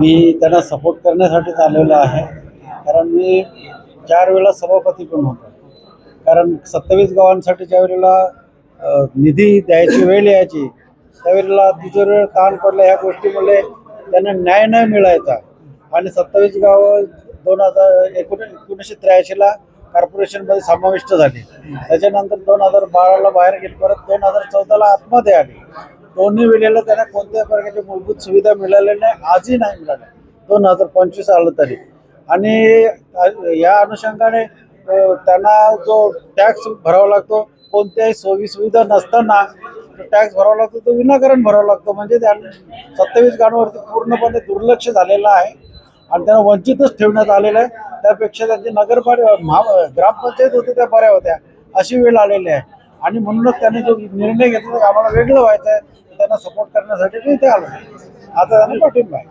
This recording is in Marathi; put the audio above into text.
मी त्यांना सपोर्ट करण्यासाठीच आलेलो आहे. कारण मी चार वेळा सभापती पण होतो. कारण सत्तावीस गावांसाठी ज्या वेळेला निधी द्यायची वेळ यायची त्यावेळेला वेळ ताण पडला. ह्या गोष्टीमुळे त्यांना न्याय नाही मिळायचा. आणि सत्तावीस गावं दोन हजार एकोण एकोणीसशे त्र्याऐंशीला कॉर्पोरेशनमध्ये समाविष्ट झाली. त्याच्यानंतर दोन हजार बाराला बाहेर गेली. परत दोन हजार चौदाला आतमध्ये आली. दोन्ही वेळेला त्यांना कोणत्याही प्रकारच्या मूलभूत सुविधा मिळाल्या नाही आजही नाही मिळाल्या दोन हजार पंचवीस आलं तरी. आणि या अनुषंगाने त्यांना जो टॅक्स भरावा लागतो कोणत्याही सोयी सुविधा नसताना टॅक्स भरावा लागतो तो विनाकारण भरावा लागतो. म्हणजे त्या सत्तावीस गावांवरती पूर्णपणे दुर्लक्ष झालेलं आहे आणि त्यांना वंचितच ठेवण्यात आलेलं आहे. त्यापेक्षा त्यांची नगरपालिका महा ग्रामपंचायत होते त्या बऱ्या होत्या. अशी वेळ आलेली आहे. आणि म्हणूनच त्यांनी जो निर्णय घेतला आम्हाला वेगळं व्हायचं आहे त्यांना सपोर्ट करण्यासाठी मी आलं आलो. आता त्यांना पाठिंबा आहे.